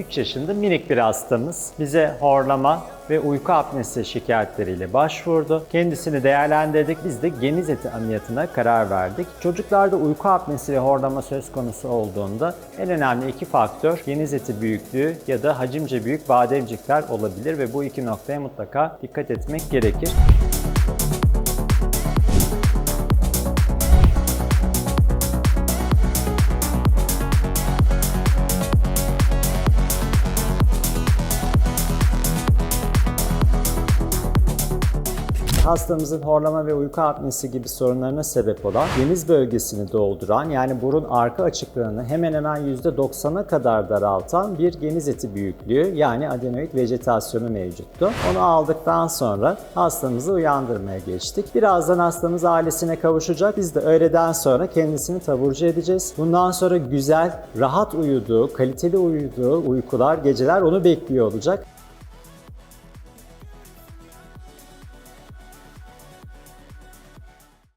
3 yaşında minik bir hastamız. Bize horlama ve uyku apnesi şikayetleriyle başvurdu. Kendisini değerlendirdik. Biz de geniz eti ameliyatına karar verdik. Çocuklarda uyku apnesi ve horlama söz konusu olduğunda en önemli iki faktör geniz eti büyüklüğü ya da hacimce büyük bademcikler olabilir ve bu iki noktaya mutlaka dikkat etmek gerekir. Hastamızın horlama ve uyku apnesi gibi sorunlarına sebep olan geniz bölgesini dolduran yani burun arka açıklığını hemen hemen %90'a kadar daraltan bir geniz eti büyüklüğü yani adenoid vejetasyonu mevcuttu. Onu aldıktan sonra hastamızı uyandırmaya geçtik. Birazdan hastamız ailesine kavuşacak. Biz de öğleden sonra kendisini taburcu edeceğiz. Bundan sonra güzel, rahat uyuduğu, kaliteli uyuduğu uykular, geceler onu bekliyor olacak.